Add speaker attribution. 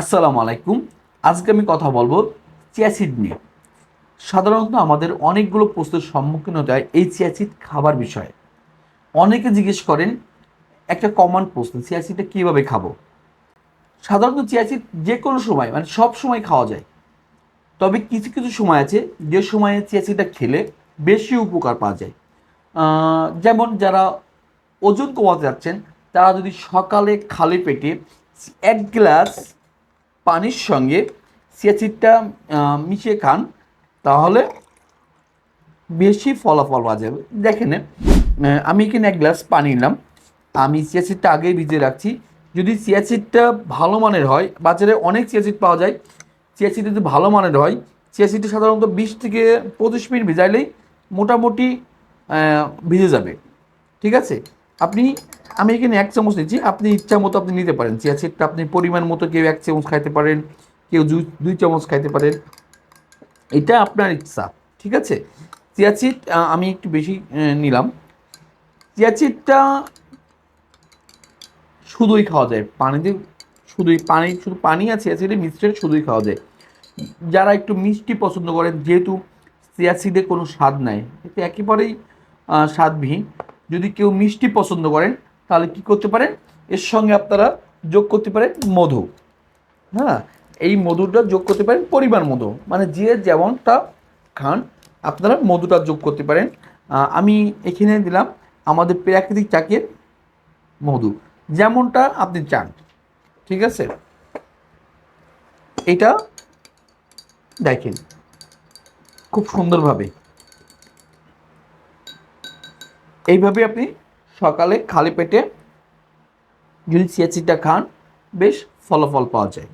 Speaker 1: আসসালামু আলাইকুম। আজকে আমি কথা বলব চিয়াসিড নিয়ে। সাধারণত আমাদের অনেকগুলো প্রশ্নের সম্মুখীন হতে হয় এই চিয়াসিড খাবার বিষয়ে। অনেকে জিজ্ঞেস করেন, একটা কমন প্রশ্ন চিয়াসিডটা কীভাবে খাব? সাধারণত চিয়াসিড যে কোনো সময় মানে সব সময় খাওয়া যায়। তবে কিছু কিছু সময় আছে, যে সময়ে চিয়াসিডটা খেলে বেশি উপকার পাওয়া যায়। যেমন যারা ওজন কমাতে যাচ্ছেন, তারা যদি সকালে খালি পেটে এক গ্লাস পানির সঙ্গে সিয়াসিডটা মিশিয়ে খান, তাহলে বেশি ফলাফল পাওয়া যাবে। দেখেন আমি এখানে এক গ্লাস পানি নিলাম। আমি সিয়াসিডটা আগেই ভিজিয়ে রাখছি। যদি সিয়াসিডটা ভালো মানের হয়, বাজারে অনেক সিয়াসিড পাওয়া যায়। সিয়াসিড যদি ভালো মানের হয় সিয়াসিডটা সাধারণত বিশ থেকে পঁচিশ মিনিট ভিজাইলেই মোটামুটি ভিজে যাবে। ঠিক আছে? আপনি আমি এখানে এক চামচ নিচ্ছি আপনি ইচ্ছা মতো আপনি নিতে পারেন। চিয়া সিডটা আপনি পরিমাণ মতো কেউ এক চামচ খাইতে পারেন, কেউ দুই চামচ খাইতে পারেন। এটা আপনার ইচ্ছা, ঠিক আছে? চিয়া সিড আমি একটু বেশি নিলাম। চিয়া সিডটা শুধুই খাওয়া যায়। পানিতে শুধুই, পানি, শুধু পানি আছে অ্যাসিডে মিশ্রণে শুধুই খাওয়া যায়। যারা একটু মিষ্টি পছন্দ করেন, যেহেতু সিয়াসিডে কোনো স্বাদ নাই, এতে একেবারেই স্বাদবিহীন। যদি কেউ মিষ্টি পছন্দ করেন তাহলে কি করতে পারেন? এর সঙ্গে আপনারা যোগ করতে পারেন মধু। হ্যাঁ? এই মধুটা যোগ করতে পারেন পরিমাণ মধু মানে যে যেমনটা খান, আপনারা মধুটা যোগ করতে পারেন। আমি এখানে দিলাম আমাদের প্রাকৃতিক চাকের মধু। যেমনটা আপনি চান। ঠিক আছে? এটা দেখেন। খুব সুন্দরভাবে। এইভাবে আপনি সকালে খালি পেটে যদি সিয়াচিটা খান বেশ ফলাফল পাওয়া যায়।